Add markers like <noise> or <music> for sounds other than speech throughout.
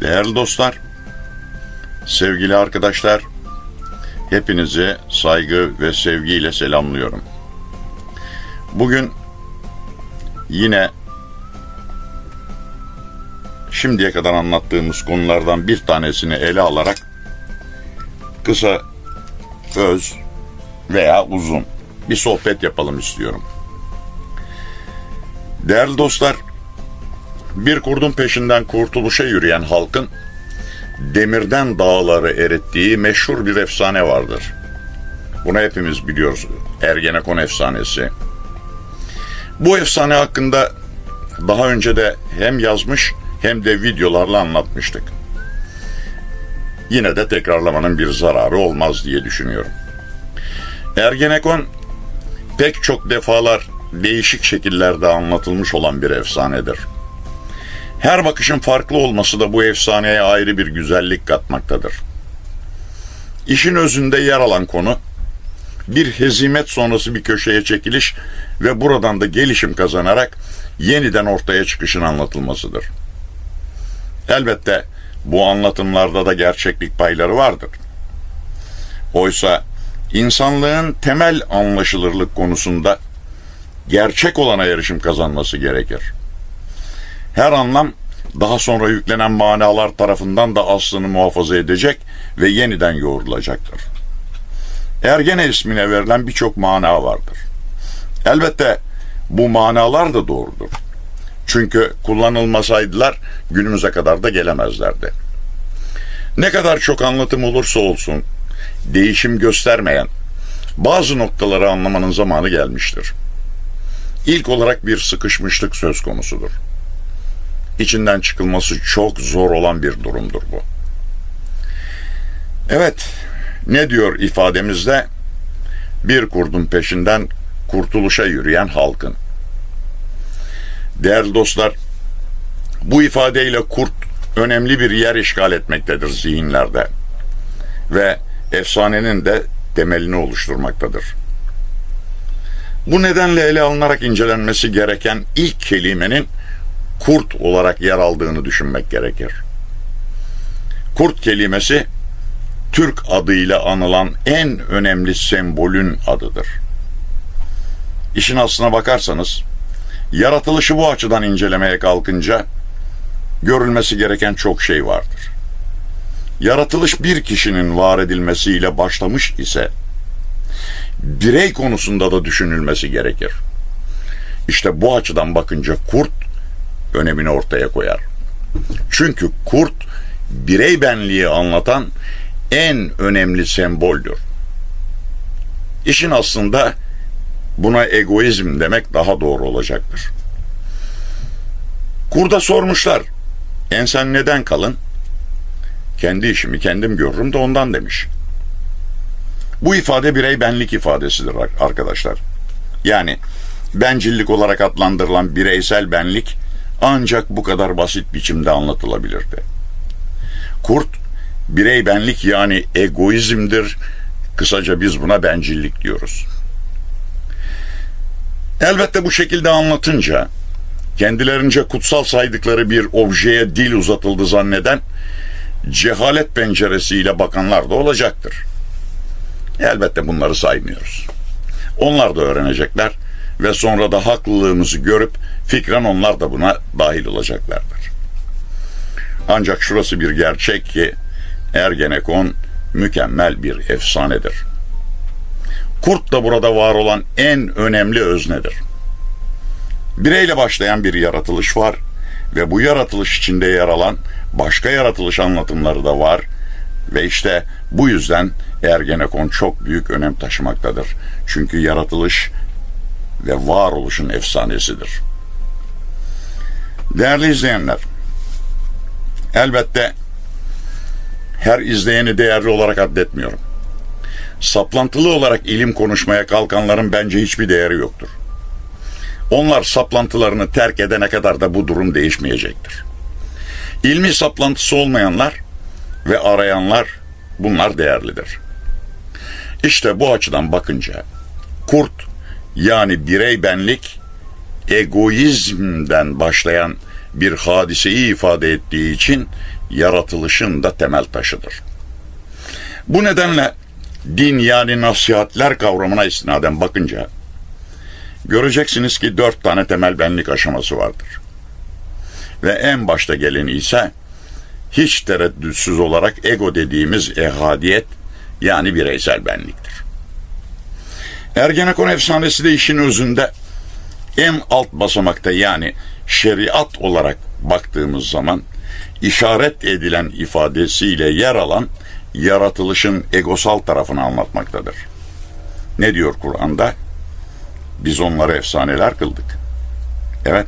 Değerli dostlar, sevgili arkadaşlar, hepinizi saygı ve sevgiyle selamlıyorum. Bugün yine şimdiye kadar anlattığımız konulardan bir tanesini ele alarak kısa, öz veya uzun bir sohbet yapalım istiyorum. Değerli dostlar, bir kurdun peşinden kurtuluşa yürüyen halkın demirden dağları erittiği meşhur bir efsane vardır. Bunu hepimiz biliyoruz. Ergenekon efsanesi. Bu efsane hakkında daha önce de hem yazmış hem de videolarla anlatmıştık. Yine de tekrarlamanın bir zararı olmaz diye düşünüyorum. Ergenekon pek çok defalar değişik şekillerde anlatılmış olan bir efsanedir. Her bakışın farklı olması da bu efsaneye ayrı bir güzellik katmaktadır. İşin özünde yer alan konu bir hezimet sonrası bir köşeye çekiliş ve buradan da gelişim kazanarak yeniden ortaya çıkışın anlatılmasıdır. Elbette bu anlatımlarda da gerçeklik payları vardır. Oysa insanlığın temel anlaşılırlık konusunda gerçek olana erişim kazanması gerekir. Her anlam daha sonra yüklenen manalar tarafından da aslını muhafaza edecek ve yeniden yoğrulacaktır. Ergene ismine verilen birçok mana vardır. Elbette bu manalar da doğrudur. Çünkü kullanılmasaydılar günümüze kadar da gelemezlerdi. Ne kadar çok anlatım olursa olsun değişim göstermeyen bazı noktaları anlamanın zamanı gelmiştir. İlk olarak bir sıkışmışlık söz konusudur. İçinden çıkılması çok zor olan bir durumdur bu. Evet, ne diyor ifademizde? Bir kurdun peşinden kurtuluşa yürüyen halkın. Değerli dostlar, bu ifadeyle kurt önemli bir yer işgal etmektedir zihinlerde ve efsanenin de temelini oluşturmaktadır. Bu nedenle ele alınarak incelenmesi gereken ilk kelimenin kurt olarak yer aldığını düşünmek gerekir. Kurt kelimesi Türk adıyla anılan en önemli sembolün adıdır. İşin aslına bakarsanız, yaratılışı bu açıdan incelemeye kalkınca görülmesi gereken çok şey vardır. Yaratılış bir kişinin var edilmesiyle başlamış ise birey konusunda da düşünülmesi gerekir. İşte bu açıdan bakınca kurt önemini ortaya koyar. Çünkü kurt birey benliği anlatan en önemli semboldür. İşin aslında buna egoizm demek daha doğru olacaktır. Kurda sormuşlar. Ensen neden kalın? Kendi işimi kendim görürüm de ondan demiş. Bu ifade birey benlik ifadesidir arkadaşlar. Yani bencillik olarak adlandırılan bireysel benlik ancak bu kadar basit biçimde anlatılabilirdi. Kurt birey benlik yani egoizmdir. Kısaca biz buna bencillik diyoruz. Elbette bu şekilde anlatınca kendilerince kutsal saydıkları bir objeye dil uzatıldı zanneden cehalet penceresiyle bakanlar da olacaktır. Elbette bunları saymıyoruz. Onlar da öğrenecekler ve sonra da haklılığımızı görüp fikren onlar da buna dahil olacaklardır. Ancak şurası bir gerçek ki Ergenekon mükemmel bir efsanedir. Kurt da burada var olan en önemli öznedir. Bireyle başlayan bir yaratılış var ve bu yaratılış içinde yer alan başka yaratılış anlatımları da var ve işte bu yüzden Ergenekon çok büyük önem taşımaktadır. Çünkü yaratılış ve varoluşun efsanesidir. Değerli izleyenler, elbette her izleyeni değerli olarak addetmiyorum. Saplantılı olarak ilim konuşmaya kalkanların bence hiçbir değeri yoktur. Onlar saplantılarını terk edene kadar da bu durum değişmeyecektir. İlmi saplantısı olmayanlar ve arayanlar bunlar değerlidir. İşte bu açıdan bakınca kurt yani birey benlik egoizmden başlayan bir hadiseyi ifade ettiği için yaratılışın da temel taşıdır. Bu nedenle din yani nasihatler kavramına istinaden bakınca göreceksiniz ki dört tane temel benlik aşaması vardır. Ve en başta geleni ise hiç tereddütsüz olarak ego dediğimiz ehadiyet yani bireysel benliktir. Ergenekon efsanesi de işin özünde en alt basamakta yani şeriat olarak baktığımız zaman işaret edilen ifadesiyle yer alan yaratılışın egosal tarafını anlatmaktadır. Ne diyor Kur'an'da? Biz onları efsaneler kıldık. Evet,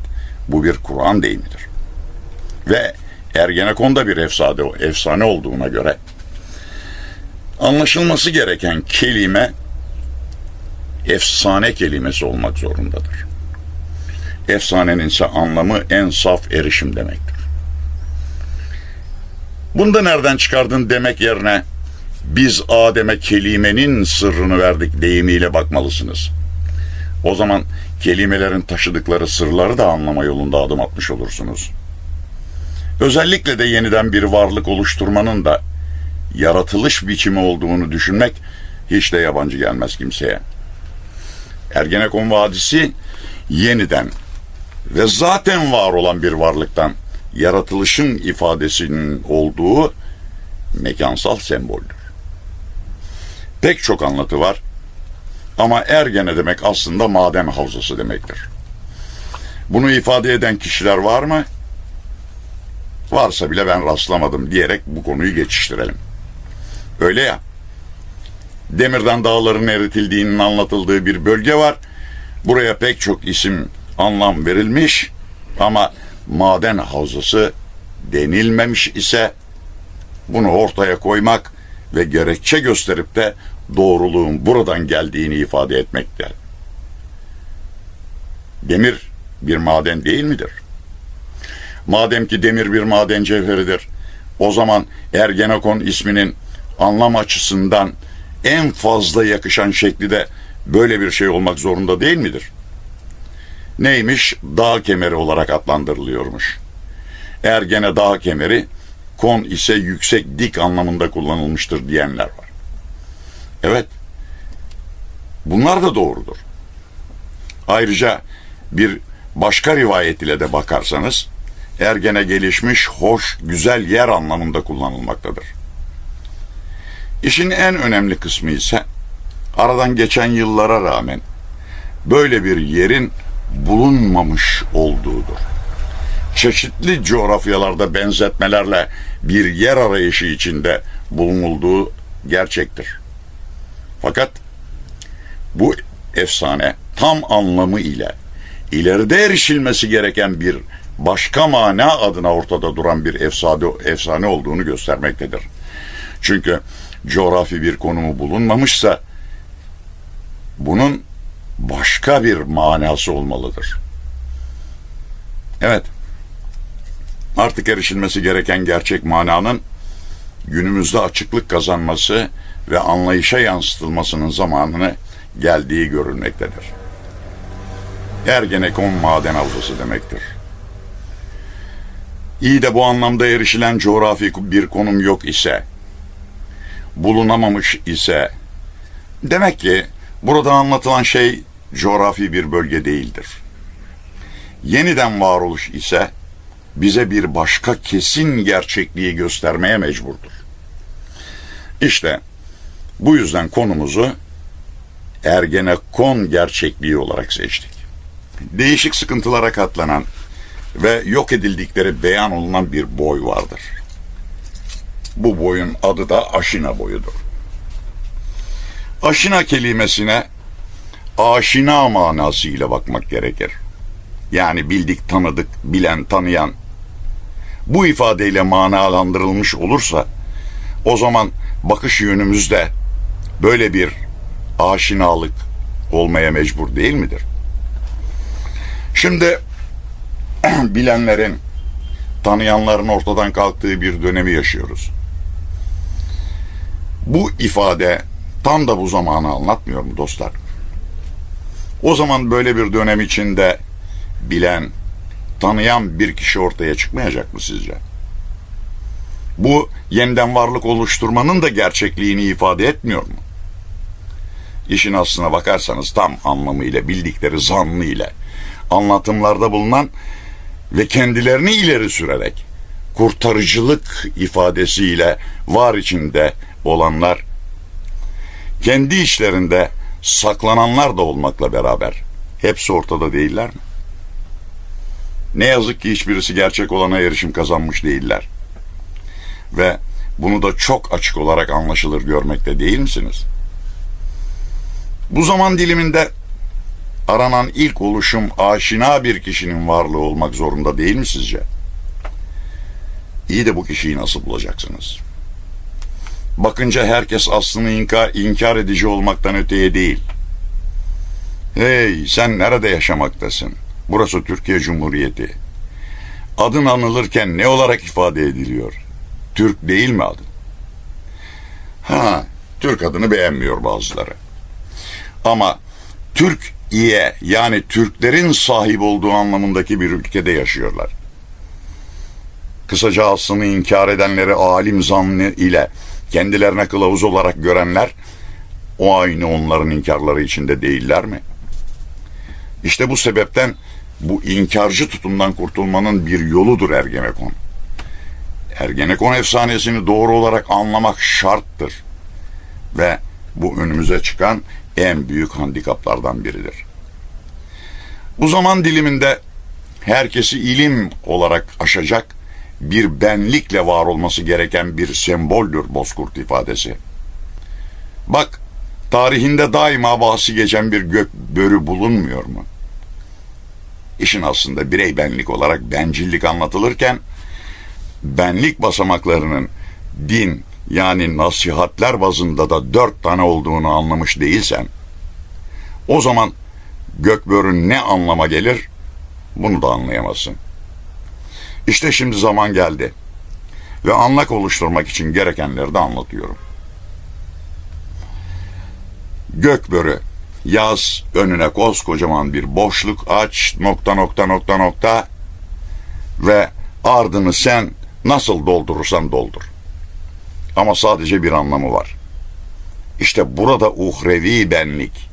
bu bir Kur'an deyimidir. Ve Ergenekon da bir efsane, efsane olduğuna göre anlaşılması gereken kelime efsane kelimesi olmak zorundadır. Efsanenin ise anlamı en saf erişim demektir. Bunu da nereden çıkardın demek yerine biz Adem'e kelimenin sırrını verdik deyimiyle bakmalısınız. O zaman kelimelerin taşıdıkları sırları da anlama yolunda adım atmış olursunuz. Özellikle de yeniden bir varlık oluşturmanın da yaratılış biçimi olduğunu düşünmek hiç de yabancı gelmez kimseye. Ergenekon Vadisi yeniden ve zaten var olan bir varlıktan yaratılışın ifadesinin olduğu mekansal semboldür. Pek çok anlatı var ama Ergene demek aslında maden havzası demektir. Bunu ifade eden kişiler var mı? Varsa bile ben rastlamadım diyerek bu konuyu geçiştirelim. Öyle ya. Demirden dağların eritildiğinin anlatıldığı bir bölge var. Buraya pek çok isim, anlam verilmiş ama maden havzası denilmemiş ise bunu ortaya koymak ve gerekçe gösterip de doğruluğun buradan geldiğini ifade etmekte. Demir bir maden değil midir? Madem ki demir bir maden cevheridir, o zaman Ergenekon isminin anlam açısından en fazla yakışan şekli de böyle bir şey olmak zorunda değil midir? Neymiş? Dağ kemeri olarak adlandırılıyormuş. Ergene dağ kemeri, kon ise yüksek dik anlamında kullanılmıştır diyenler var. Evet, bunlar da doğrudur. Ayrıca bir başka rivayet ile de bakarsanız, ergene gelişmiş, hoş, güzel yer anlamında kullanılmaktadır. İşin en önemli kısmı ise aradan geçen yıllara rağmen böyle bir yerin bulunmamış olduğudur. Çeşitli coğrafyalarda benzetmelerle bir yer arayışı içinde bulunulduğu gerçektir. Fakat bu efsane tam anlamı ile ileride erişilmesi gereken bir başka mana adına ortada duran bir efsane, efsane olduğunu göstermektedir. Çünkü coğrafi bir konumu bulunmamışsa bunun başka bir manası olmalıdır. Evet. Artık erişilmesi gereken gerçek mananın günümüzde açıklık kazanması ve anlayışa yansıtılmasının zamanını geldiği görülmektedir. Ergenekon maden havzası demektir. İyi de bu anlamda erişilen coğrafi bir konum yok ise, bulunamamış ise, demek ki burada anlatılan şey coğrafi bir bölge değildir. Yeniden varoluş ise bize bir başka kesin gerçekliği göstermeye mecburdur. İşte bu yüzden konumuzu Ergenekon gerçekliği olarak seçtik. Değişik sıkıntılara katlanan ve yok edildikleri beyan olunan bir boy vardır. Bu boyun adı da aşina boyudur. Aşina kelimesine aşina manasıyla bakmak gerekir. Yani bildik, tanıdık, bilen, tanıyan. Bu ifadeyle manalandırılmış olursa o zaman bakış yönümüzde böyle bir aşinalık olmaya mecbur değil midir? Şimdi <clears throat> bilenlerin, tanıyanların ortadan kalktığı bir dönemi yaşıyoruz. Bu ifade tam da bu zamanı anlatmıyor mu dostlar? O zaman böyle bir dönem içinde bilen, tanıyan bir kişi ortaya çıkmayacak mı sizce? Bu yeniden varlık oluşturmanın da gerçekliğini ifade etmiyor mu? İşin aslına bakarsanız tam anlamıyla bildikleri zanlı ile anlatımlarda bulunan ve kendilerini ileri sürerek kurtarıcılık ifadesiyle var içinde olanlar kendi içlerinde saklananlar da olmakla beraber hepsi ortada değiller mi? Ne yazık ki hiçbirisi gerçek olana erişim kazanmış değiller. Ve bunu da çok açık olarak anlaşılır görmekte değil misiniz? Bu zaman diliminde aranan ilk oluşum aşina bir kişinin varlığı olmak zorunda değil mi sizce? İyi de bu kişiyi nasıl bulacaksınız? Bakınca herkes aslını inkar, inkar edici olmaktan öteye değil. Hey sen nerede yaşamaktasın? Burası Türkiye Cumhuriyeti. Adın anılırken ne olarak ifade ediliyor? Türk değil mi adın? Ha, Türk adını beğenmiyor bazıları. Ama Türk iye yani Türklerin sahip olduğu anlamındaki bir ülkede yaşıyorlar. Kısaca aslını inkar edenleri alim zannı ile kendilerine kılavuz olarak görenler o aynı onların inkarları içinde değiller mi? İşte bu sebepten bu inkarcı tutumdan kurtulmanın bir yoludur Ergenekon. Ergenekon efsanesini doğru olarak anlamak şarttır. Ve bu önümüze çıkan en büyük handikaplardan biridir. Bu zaman diliminde herkesi ilim olarak aşacak bir benlikle var olması gereken bir semboldür Bozkurt ifadesi. Bak, tarihinde daima bahsi geçen bir gök börü bulunmuyor mu? İşin aslında birey benlik olarak bencillik anlatılırken, benlik basamaklarının din yani nasihatler bazında da dört tane olduğunu anlamış değilsen, o zaman gökbörün ne anlama gelir bunu da anlayamazsın. İşte şimdi zaman geldi ve anlak oluşturmak için gerekenleri de anlatıyorum. Gökbörü yaz önüne koskocaman bir boşluk aç nokta nokta nokta nokta ve ardını sen nasıl doldurursan doldur. Ama sadece bir anlamı var. İşte burada uhrevi benlik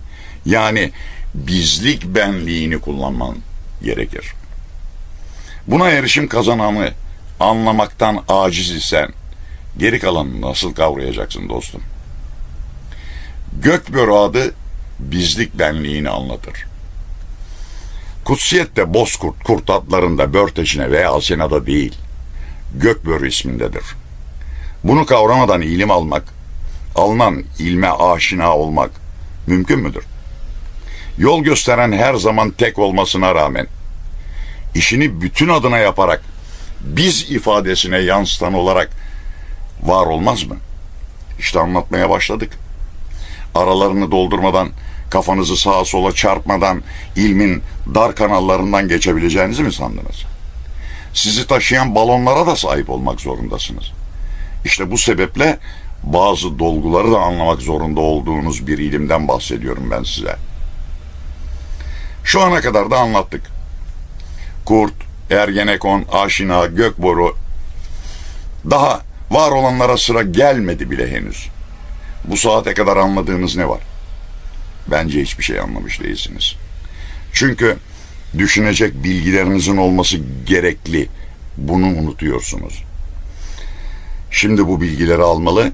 yani bizlik benliğini kullanman gerekir. Buna erişim kazananı anlamaktan aciz isen geri kalanını nasıl kavrayacaksın dostum? Gökbörü adı bizlik benliğini anlatır. Kutsiyette bozkurt kurt adlarında börteşine veya asenada değil, gökbörü ismindedir. Bunu kavramadan ilim almak, alınan ilme aşina olmak mümkün müdür? Yol gösteren her zaman tek olmasına rağmen işini bütün adına yaparak biz ifadesine yansıtan olarak var olmaz mı? İşte anlatmaya başladık. Aralarını doldurmadan, kafanızı sağa sola çarpmadan ilmin dar kanallarından geçebileceğinizi mi sandınız? Sizi taşıyan balonlara da sahip olmak zorundasınız. İşte bu sebeple bazı dolguları da anlamak zorunda olduğunuz bir ilimden bahsediyorum ben size. Şu ana kadar da anlattık. Kurt, Ergenekon, Aşina, Gökboru daha var olanlara sıra gelmedi bile henüz. Bu saate kadar anladığınız ne var? Bence hiçbir şey anlamış değilsiniz. Çünkü düşünecek bilgilerinizin olması gerekli. Bunu unutuyorsunuz. Şimdi bu bilgileri almalı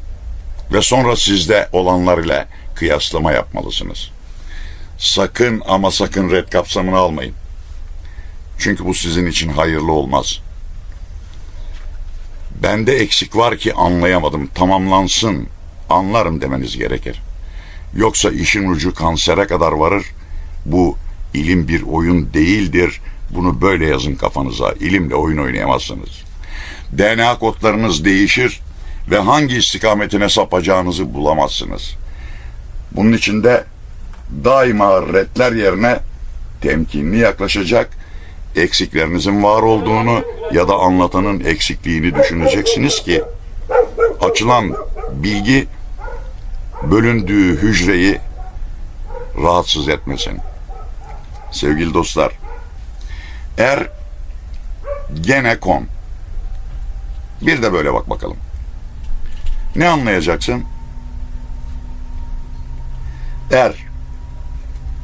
ve sonra sizde olanlar ile kıyaslama yapmalısınız. Sakın ama sakın red kapsamını almayın. Çünkü bu sizin için hayırlı olmaz. Bende eksik var ki anlayamadım. Tamamlansın. Anlarım demeniz gerekir. Yoksa işin ucu kansere kadar varır. Bu ilim bir oyun değildir. Bunu böyle yazın kafanıza. İlimle oyun oynayamazsınız. DNA kodlarınız değişir ve hangi istikametine sapacağınızı bulamazsınız. Bunun için de daima redler yerine temkinli yaklaşacak, eksiklerinizin var olduğunu ya da anlatanın eksikliğini düşüneceksiniz ki açılan bilgi bölündüğü hücreyi rahatsız etmesin. Sevgili dostlar, eğer gene kon. Bir de böyle bak bakalım. Ne anlayacaksın? Er.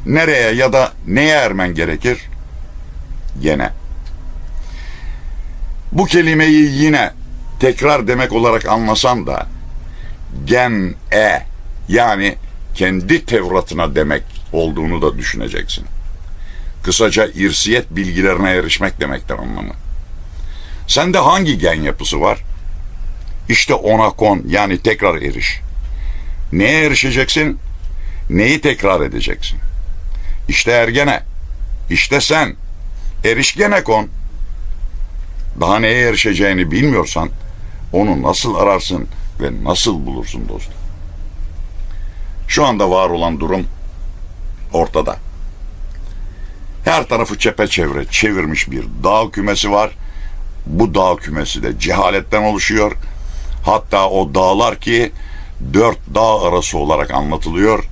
Nereye ya da neye ermen gerekir? Gene. Bu kelimeyi yine tekrar demek olarak anlasan da gen e yani kendi Tevrat'ına demek olduğunu da düşüneceksin. Kısaca irsiyet bilgilerine erişmek demektir anlamı. Sende hangi gen yapısı var? İşte ona kon yani tekrar eriş. Neye erişeceksin? Neyi tekrar edeceksin? İşte ergene. İşte sen. Eriş gene kon. Daha neye erişeceğini bilmiyorsan onu nasıl ararsın ve nasıl bulursun dostum? Şu anda var olan durum ortada. Her tarafı çepeçevre çevirmiş bir dağ kümesi var. Bu dağ kümesi de cehaletten oluşuyor. Hatta o dağlar ki dört dağ arası olarak anlatılıyor.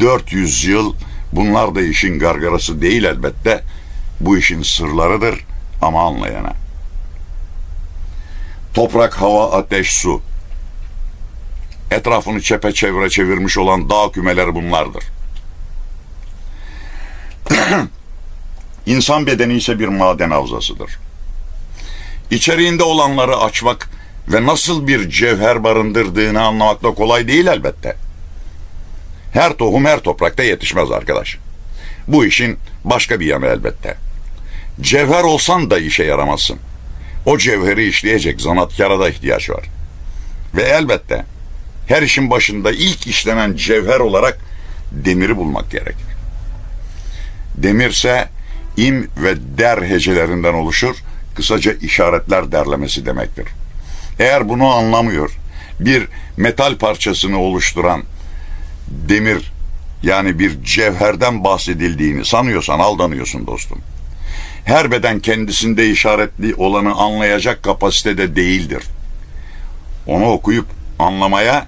400 yıl bunlar da işin gargarası değil elbette. Bu işin sırlarıdır ama anlayana. Toprak, hava, ateş, su. Etrafını çepeçevre çevirmiş olan dağ kümeleri bunlardır. <clears throat> İnsan bedeni ise bir maden havzasıdır. İçeriğinde olanları açmak ve nasıl bir cevher barındırdığını anlamak da kolay değil elbette. Her tohum her toprakta yetişmez arkadaş. Bu işin başka bir yanı elbette. Cevher olsan da işe yaramazsın. O cevheri işleyecek zanatkara da ihtiyaç var. Ve elbette her işin başında ilk işlenen cevher olarak demiri bulmak gerekir. Demirse im ve der hecelerinden oluşur, kısaca işaretler derlemesi demektir. Eğer bunu anlamıyor, bir metal parçasını oluşturan demir yani bir cevherden bahsedildiğini sanıyorsan aldanıyorsun dostum. Her beden kendisinde işaretli olanı anlayacak kapasitede değildir. Onu okuyup anlamaya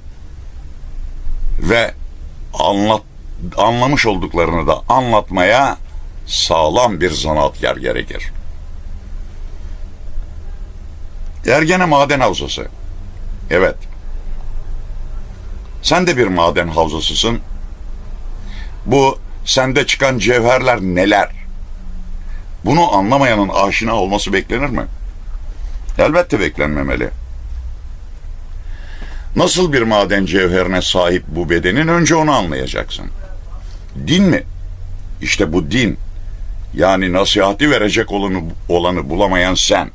ve anlat, anlamış olduklarını da anlatmaya sağlam bir zanaatkar gerekir. Ergene maden havzası. Evet. Sen de bir maden havzasısın. Bu sende çıkan cevherler neler? Bunu anlamayanın aşina olması beklenir mi? Elbette beklenmemeli. Nasıl bir maden cevherine sahip bu bedenin önce onu anlayacaksın. Din mi? İşte bu din. Yani nasihati verecek olanı, olanı bulamayan sen.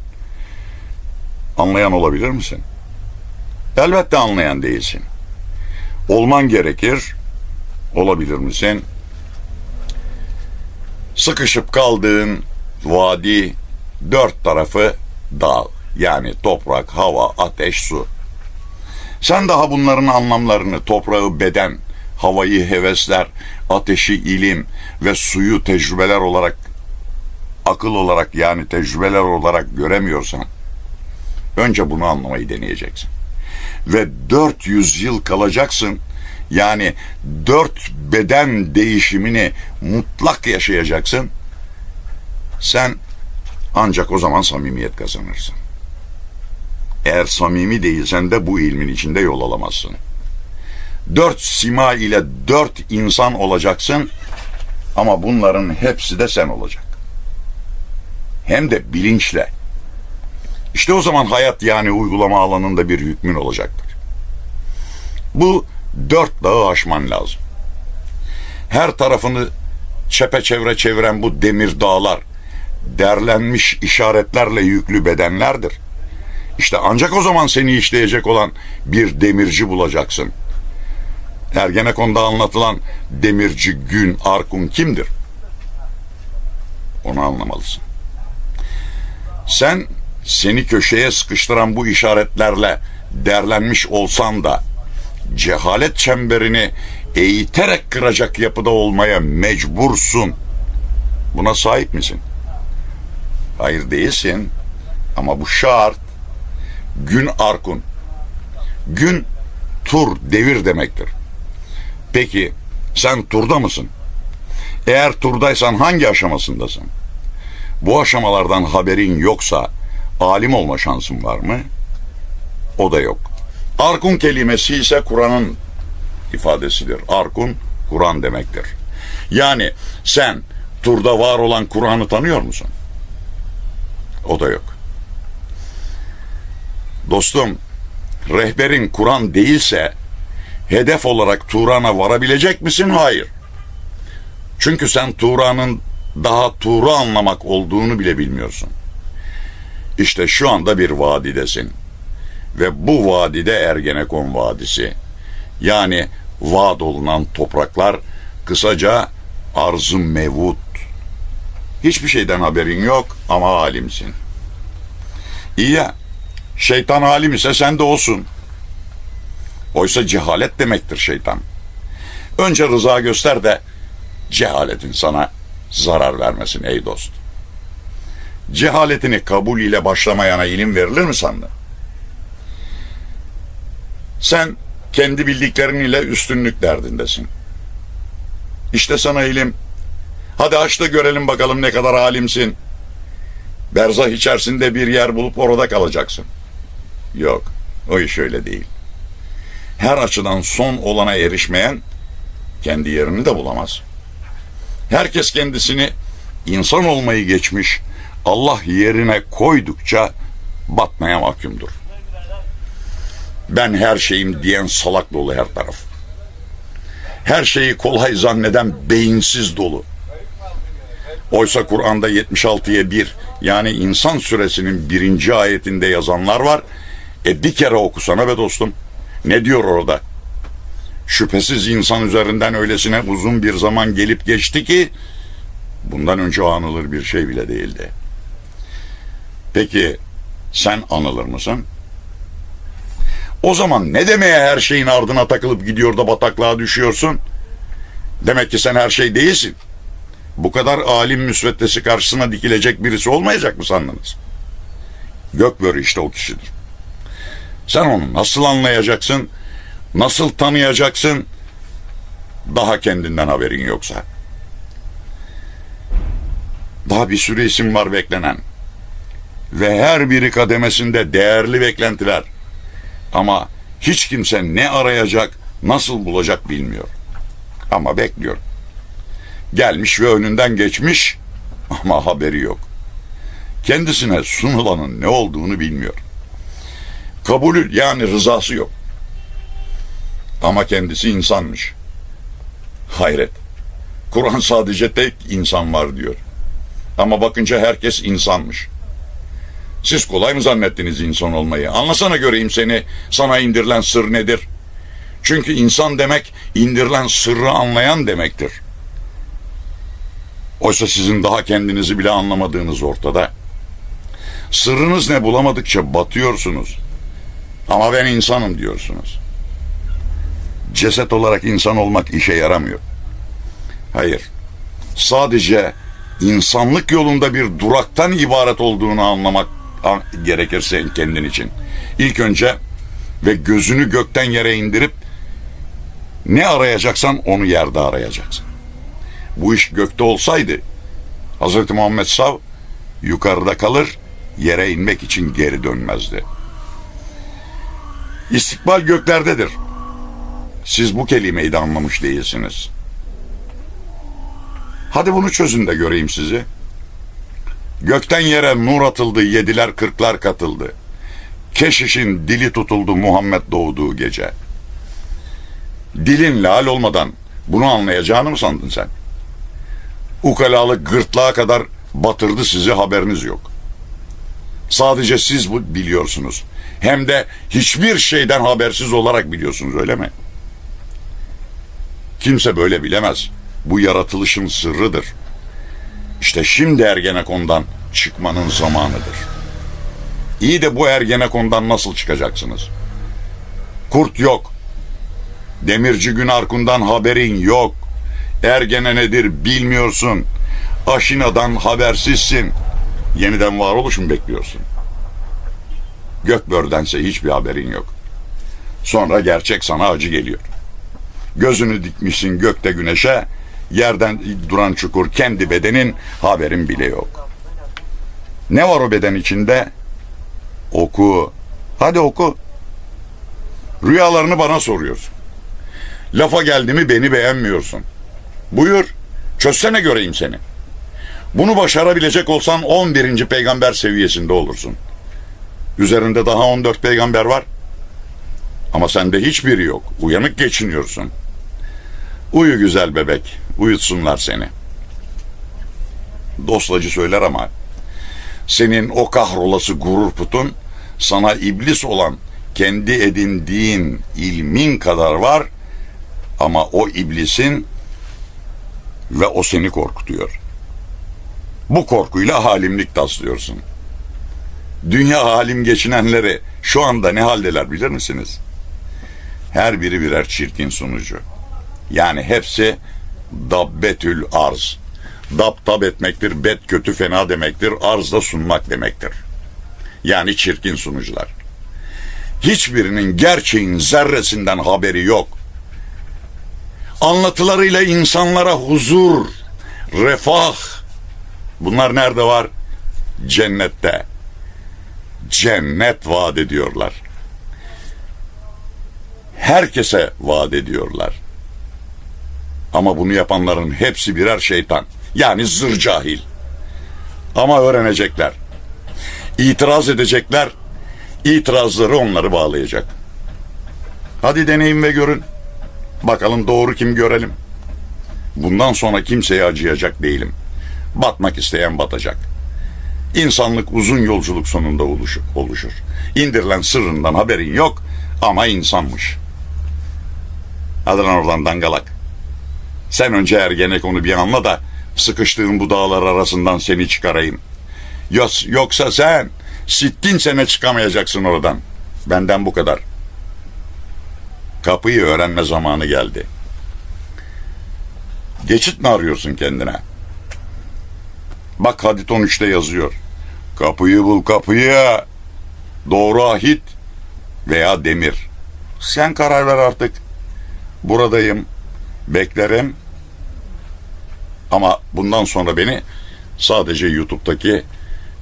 Anlayan olabilir misin? Elbette anlayan değilsin. Olman gerekir. Olabilir misin? Sıkışıp kaldığın vadi dört tarafı dağ. Yani toprak, hava, ateş, su. Sen daha bunların anlamlarını toprağı beden, havayı hevesler, ateşi ilim ve suyu tecrübeler olarak akıl olarak yani tecrübeler olarak göremiyorsan önce bunu anlamayı deneyeceksin. Ve 400 yıl kalacaksın. Yani dört beden değişimini mutlak yaşayacaksın. Sen ancak o zaman samimiyet kazanırsın. Eğer samimi değilsen de bu ilmin içinde yol alamazsın. Dört sima ile dört insan olacaksın ama bunların hepsi de sen olacak. Hem de bilinçle. İşte o zaman hayat yani uygulama alanında bir hükmün olacaktır. Bu dört dağı aşman lazım. Her tarafını çepeçevre çeviren bu demir dağlar, derlenmiş işaretlerle yüklü bedenlerdir. İşte ancak o zaman seni işleyecek olan bir demirci bulacaksın. Ergenekon'da anlatılan demirci Gün Arkun kimdir? Onu anlamalısın. Sen seni köşeye sıkıştıran bu işaretlerle derlenmiş olsan da cehalet çemberini eğiterek kıracak yapıda olmaya mecbursun. Buna sahip misin? Hayır değilsin. Ama bu şart. Gün arkun. Gün tur, devir demektir. Peki sen turda mısın? Eğer turdaysan hangi aşamasındasın? bu aşamalardan haberin yoksa alim olma şansın var mı? O da yok. Arkun kelimesi ise Kur'an'ın ifadesidir. Arkun Kur'an demektir. Yani sen turda var olan Kur'an'ı tanıyor musun? O da yok. Dostum, rehberin Kur'an değilse hedef olarak Turan'a varabilecek misin? Hayır. Çünkü sen Turan'ın daha Tuğra anlamak olduğunu bile bilmiyorsun. İşte şu anda bir vadidesin. Ve bu vadide Ergenekon Vadisi. Yani vaad olunan topraklar kısaca arz-ı mevut. Hiçbir şeyden haberin yok ama alimsin. İyi ya, şeytan alim ise sen de olsun. Oysa cehalet demektir şeytan. Önce rıza göster de cehaletin sana zarar vermesin ey dost. Cehaletini kabul ile başlamayana ilim verilir mi sandın? Sen kendi bildiklerin ile üstünlük derdindesin. İşte sana ilim. Hadi aç da görelim bakalım ne kadar alimsin. Berzah içerisinde bir yer bulup orada kalacaksın. Yok, o iş öyle değil. Her açıdan son olana erişmeyen kendi yerini de bulamaz. Herkes kendisini insan olmayı geçmiş Allah yerine koydukça batmaya mahkumdur. Ben her şeyim diyen salak dolu her taraf. Her şeyi kolay zanneden beyinsiz dolu. Oysa Kur'an'da 76'ya 1 yani insan suresinin birinci ayetinde yazanlar var. E bir kere okusana be dostum. Ne diyor orada? Şüphesiz insan üzerinden öylesine uzun bir zaman gelip geçti ki bundan önce anılır bir şey bile değildi. Peki sen anılır mısın? O zaman ne demeye her şeyin ardına takılıp gidiyor da bataklığa düşüyorsun? Demek ki sen her şey değilsin. Bu kadar alim müsveddesi karşısına dikilecek birisi olmayacak mı sandınız? Gökbörü işte o kişidir. Sen onu nasıl anlayacaksın? Nasıl tanıyacaksın? Daha kendinden haberin yoksa. Daha bir sürü isim var beklenen. Ve her biri kademesinde değerli beklentiler. Ama hiç kimse ne arayacak, nasıl bulacak bilmiyor. Ama bekliyor. Gelmiş ve önünden geçmiş ama haberi yok. Kendisine sunulanın ne olduğunu bilmiyor. Kabulü yani rızası yok. Ama kendisi insanmış. Hayret. Kur'an sadece tek insan var diyor. Ama bakınca herkes insanmış. Siz kolay mı zannettiniz insan olmayı? Anlasana göreyim seni. Sana indirilen sır nedir? Çünkü insan demek indirilen sırrı anlayan demektir. Oysa sizin daha kendinizi bile anlamadığınız ortada. Sırrınız ne bulamadıkça batıyorsunuz. Ama ben insanım diyorsunuz. Ceset olarak insan olmak işe yaramıyor. Hayır. Sadece insanlık yolunda bir duraktan ibaret olduğunu anlamak gerekirse kendin için. İlk önce ve gözünü gökten yere indirip ne arayacaksan onu yerde arayacaksın. Bu iş gökte olsaydı Hz. Muhammed Sav yukarıda kalır yere inmek için geri dönmezdi. İstikbal göklerdedir. Siz bu kelimeyi de anlamış değilsiniz. Hadi bunu çözün de göreyim sizi. Gökten yere nur atıldı, yediler kırklar katıldı. Keşişin dili tutuldu Muhammed doğduğu gece. Dilin lal olmadan bunu anlayacağını mı sandın sen? Ukalalık gırtlağa kadar batırdı sizi haberiniz yok. Sadece siz bu biliyorsunuz. Hem de hiçbir şeyden habersiz olarak biliyorsunuz öyle mi? Kimse böyle bilemez. Bu yaratılışın sırrıdır. İşte şimdi Ergenekon'dan çıkmanın zamanıdır. İyi de bu Ergenekon'dan nasıl çıkacaksınız? Kurt yok. Demirci Günarkun'dan haberin yok. Ergene nedir bilmiyorsun. Aşina'dan habersizsin. Yeniden varoluş mu bekliyorsun? Gökbör'dense hiçbir haberin yok. Sonra gerçek sana acı geliyor. Gözünü dikmişsin gökte güneşe, yerden duran çukur kendi bedenin haberin bile yok. Ne var o beden içinde? Oku. Hadi oku. Rüyalarını bana soruyorsun. Lafa geldi mi beni beğenmiyorsun. Buyur. Çözsene göreyim seni. Bunu başarabilecek olsan 11. peygamber seviyesinde olursun. Üzerinde daha 14 peygamber var. Ama sende hiçbiri yok. Uyanık geçiniyorsun. Uyu güzel bebek. Uyutsunlar seni. Dostacı söyler ama senin o kahrolası gurur putun sana iblis olan kendi edindiğin ilmin kadar var ama o iblisin ve o seni korkutuyor. Bu korkuyla halimlik taslıyorsun. Dünya halim geçinenleri şu anda ne haldeler bilir misiniz? Her biri birer çirkin sunucu. Yani hepsi dabbetül arz. Dab tab etmektir, bet kötü fena demektir, arz da sunmak demektir. Yani çirkin sunucular. Hiçbirinin gerçeğin zerresinden haberi yok. Anlatılarıyla insanlara huzur, refah, bunlar nerede var? Cennette. Cennet vaat ediyorlar. Herkese vaat ediyorlar. Ama bunu yapanların hepsi birer şeytan. Yani zır cahil. Ama öğrenecekler. İtiraz edecekler. İtirazları onları bağlayacak. Hadi deneyin ve görün. Bakalım doğru kim görelim. Bundan sonra kimseye acıyacak değilim. Batmak isteyen batacak. İnsanlık uzun yolculuk sonunda oluşur. İndirilen sırrından haberin yok ama insanmış. Hadi oradan dangalak. Sen önce Ergenekon'u bir anla da sıkıştığın bu dağlar arasından seni çıkarayım. Yoksa sen sittin sene çıkamayacaksın oradan. Benden bu kadar. Kapıyı öğrenme zamanı geldi. Geçit mi arıyorsun kendine? Bak Hadit 13'te yazıyor. Kapıyı bul kapıyı. Doğru ahit veya demir. Sen karar ver artık. Buradayım. Beklerim. Ama bundan sonra beni sadece YouTube'daki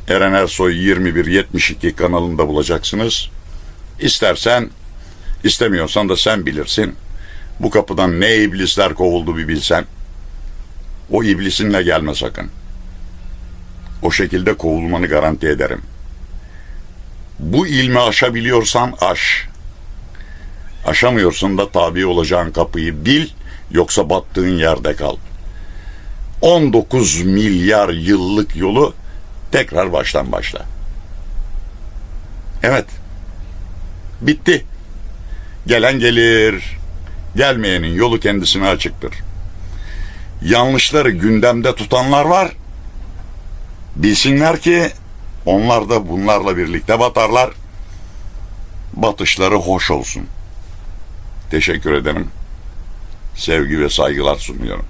Eren Ersoy 2172 kanalında bulacaksınız. İstersen, istemiyorsan da sen bilirsin. Bu kapıdan ne iblisler kovuldu bir bilsen. O iblisinle gelme sakın. O şekilde kovulmanı garanti ederim. Bu ilmi aşabiliyorsan aş. Aşamıyorsun da tabi olacağın kapıyı bil yoksa battığın yerde kal. 19 milyar yıllık yolu tekrar baştan başla. Evet. Bitti. Gelen gelir. Gelmeyenin yolu kendisine açıktır. Yanlışları gündemde tutanlar var. Bilsinler ki onlar da bunlarla birlikte batarlar. Batışları hoş olsun. Teşekkür ederim. Sevgi ve saygılar sunuyorum.